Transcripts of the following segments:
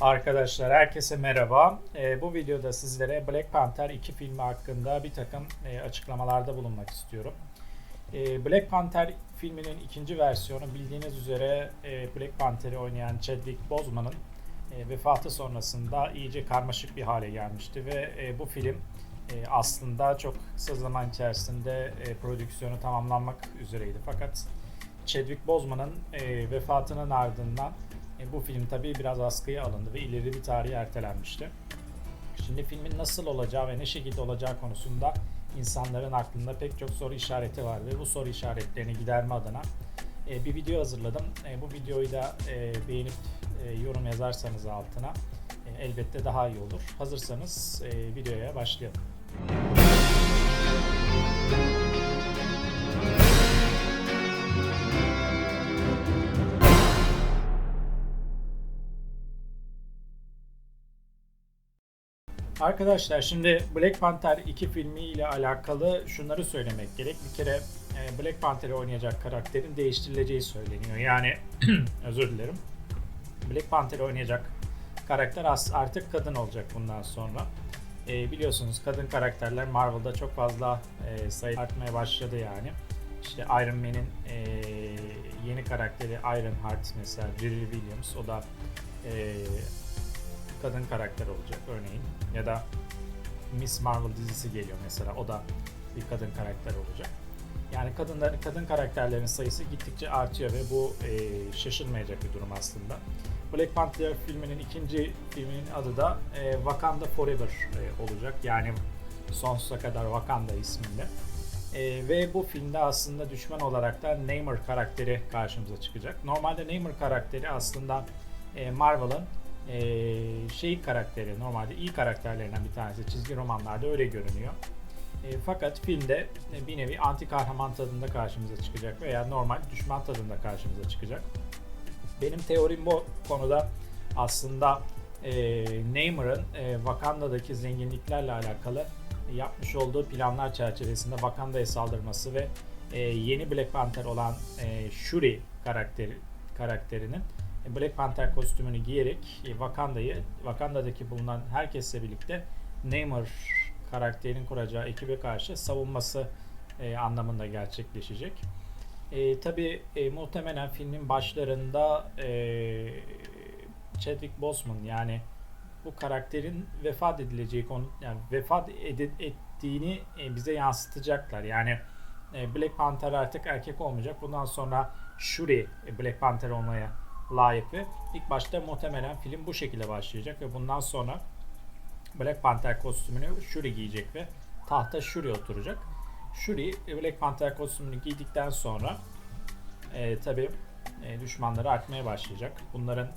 Arkadaşlar herkese merhaba. Ee, bu videoda sizlere Black Panther 2 filmi hakkında bir takım e, açıklamalarda bulunmak istiyorum. Ee, Black Panther filminin ikinci versiyonu bildiğiniz üzere e, Black Panther'i oynayan Chadwick Boseman'ın e, vefatı sonrasında iyice karmaşık bir hale gelmişti ve e, bu film e, aslında çok kısa zaman içerisinde e, prodüksiyonu tamamlanmak üzereydi. Fakat Chadwick Boseman'ın e, vefatının ardından e, bu film tabii biraz askıya alındı ve ileri bir tarihe ertelenmişti. Şimdi filmin nasıl olacağı ve ne şekilde olacağı konusunda insanların aklında pek çok soru işareti var ve bu soru işaretlerini giderme adına e, bir video hazırladım. E, bu videoyu da e, beğenip e, yorum yazarsanız altına e, elbette daha iyi olur. Hazırsanız e, videoya başlayalım. Arkadaşlar şimdi Black Panther 2 filmi ile alakalı şunları söylemek gerek. Bir kere e, Black Panther'i oynayacak karakterin değiştirileceği söyleniyor. Yani özür dilerim. Black Panther'i oynayacak karakter artık kadın olacak bundan sonra. E, biliyorsunuz kadın karakterler Marvel'da çok fazla e, sayı artmaya başladı yani. İşte Iron Man'in e, yeni karakteri Ironheart mesela Riri Williams o da e, kadın karakter olacak örneğin. Ya da Miss Marvel dizisi geliyor mesela o da bir kadın karakter olacak. Yani kadınlar, kadın karakterlerin sayısı gittikçe artıyor ve bu e, şaşırmayacak bir durum aslında. Black Panther filminin ikinci filminin adı da e, Wakanda Forever e, olacak. Yani sonsuza kadar Wakanda isminde. E, ve bu filmde aslında düşman olarak da Namor karakteri karşımıza çıkacak. Normalde Namor karakteri aslında e, Marvel'ın e, şey karakteri normalde iyi karakterlerinden bir tanesi çizgi romanlarda öyle görünüyor. E, fakat filmde e, bir nevi anti kahraman tadında karşımıza çıkacak veya normal düşman tadında karşımıza çıkacak. Benim teorim bu konuda aslında e, Namor'ın e, Wakanda'daki zenginliklerle alakalı yapmış olduğu planlar çerçevesinde Wakanda'ya saldırması ve e, yeni Black Panther olan e, Shuri karakteri karakterinin Black Panther kostümünü giyerek e, Wakanda'yı Wakanda'daki bulunan herkesle birlikte Namor karakterinin kuracağı ekibe karşı savunması e, anlamında gerçekleşecek. E, Tabi e, muhtemelen filmin başlarında e, Chadwick Boseman yani bu karakterin vefat edileceği konu yani vefat ed- ettiğini e, bize yansıtacaklar. Yani e, Black Panther artık erkek olmayacak. Bundan sonra Shuri e, Black Panther olmaya layık ve ilk başta muhtemelen film bu şekilde başlayacak ve bundan sonra Black Panther kostümünü Shuri giyecek ve tahta Shuri oturacak. Shuri Black Panther kostümünü giydikten sonra e, tabi e, düşmanları artmaya başlayacak. Bunların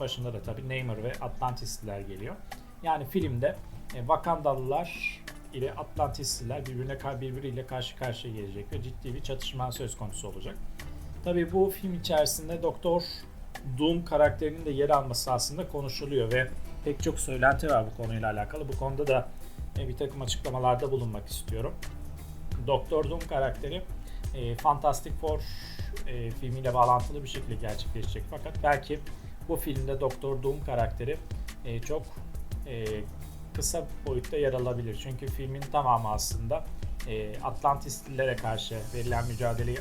başında da tabi Namor ve Atlantisliler geliyor. Yani filmde e, Wakandalılar ile Atlantisliler birbirine birbiriyle karşı karşıya gelecek ve ciddi bir çatışma söz konusu olacak. Tabi bu film içerisinde Doktor Doom karakterinin de yer alması aslında konuşuluyor ve pek çok söylenti var bu konuyla alakalı. Bu konuda da e, bir takım açıklamalarda bulunmak istiyorum. Doktor Doom karakteri e, Fantastic Four e, filmiyle bağlantılı bir şekilde gerçekleşecek fakat belki bu filmde Doktor Doom karakteri çok kısa boyutta yer alabilir. Çünkü filmin tamamı aslında e, karşı verilen mücadeleyi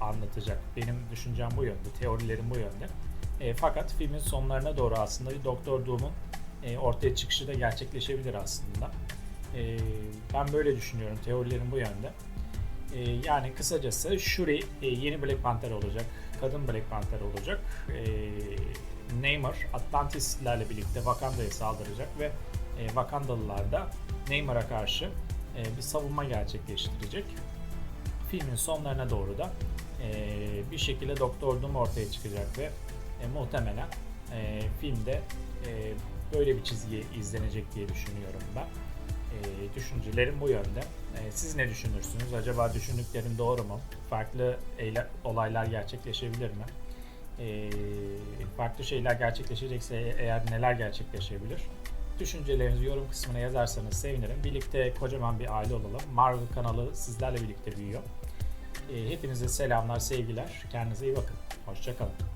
anlatacak. Benim düşüncem bu yönde, teorilerim bu yönde. E, fakat filmin sonlarına doğru aslında Doktor Doom'un e, ortaya çıkışı da gerçekleşebilir aslında. E, ben böyle düşünüyorum, teorilerim bu yönde. E, yani kısacası Shuri e, yeni Black Panther olacak, kadın Black Panther olacak. E, Namor Atlantislerle birlikte Wakanda'ya saldıracak ve e, Wakandalılar da Namor'a karşı e, bir savunma gerçekleştirecek. Filmin sonlarına doğru da e, bir şekilde Doktor Doom ortaya çıkacak ve e, muhtemelen e, filmde e, böyle bir çizgi izlenecek diye düşünüyorum ben. E, düşüncelerim bu yönde. E, siz ne düşünürsünüz? Acaba düşündüklerim doğru mu? Farklı eyle, olaylar gerçekleşebilir mi? E, farklı şeyler gerçekleşecekse eğer neler gerçekleşebilir? Düşüncelerinizi yorum kısmına yazarsanız sevinirim. Birlikte kocaman bir aile olalım. Marvel kanalı sizlerle birlikte büyüyor. E, hepinize selamlar, sevgiler. Kendinize iyi bakın. Hoşçakalın.